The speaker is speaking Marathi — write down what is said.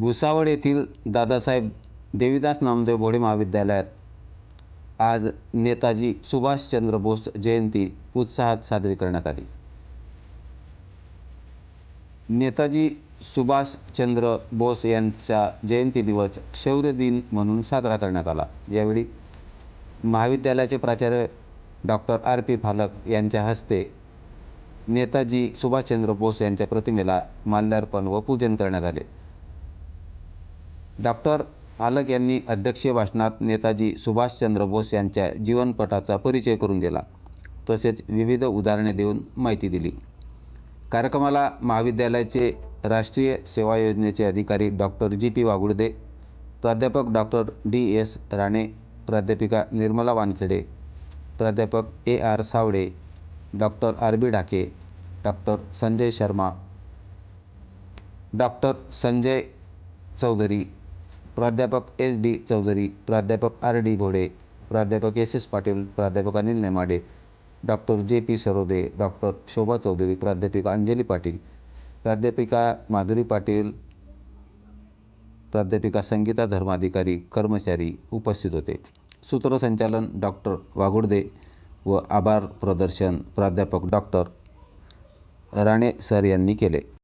भुसावळ येथील दादासाहेब देवीदास नामदेव भोळे महाविद्यालयात आज नेताजी सुभाषचंद्र बोस जयंती उत्साहात साजरी करण्यात आली. नेताजी सुभाषचंद्र बोस यांचा जयंती दिवस शौर्य दिन म्हणून साजरा करण्यात आला. यावेळी महाविद्यालयाचे प्राचार्य डॉक्टर आर पी फालक यांच्या हस्ते नेताजी सुभाषचंद्र बोस यांच्या प्रतिमेला माल्यार्पण व पूजन करण्यात आले. डॉक्टर आलक यांनी अध्यक्षीय भाषणात नेताजी सुभाषचंद्र बोस यांच्या जीवनपटाचा परिचय करून दिला. तसेच विविध उदाहरणे देऊन माहिती दिली. कार्यक्रमाला महाविद्यालयाचे राष्ट्रीय सेवा योजनेचे अधिकारी डॉक्टर जी पी वागुडदे प्राध्यापक डॉक्टर डी एस राणे प्राध्यापिका निर्मला वानखेडे प्राध्यापक A R Sawade doctor R B Dhake doctor Sanjay Sharma doctor Sanjay Chaudhari प्राध्यापक एस डी चौधरी प्राध्यापक आर डी घोडे प्राध्यापक एस एस पाटील प्राध्यापक Anil Nemade doctor J P Sarode doctor Shobha Chaudhari प्राध्यापिका अंजली पाटील प्राध्यापिका माधुरी पाटील प्राध्यापिका संगीता धर्माधिकारी कर्मचारी उपस्थित होते. सूत्रसंचालन डॉक्टर वागुर्दे व आभार प्रदर्शन प्राध्यापक डॉक्टर राणे सर यांनी केले.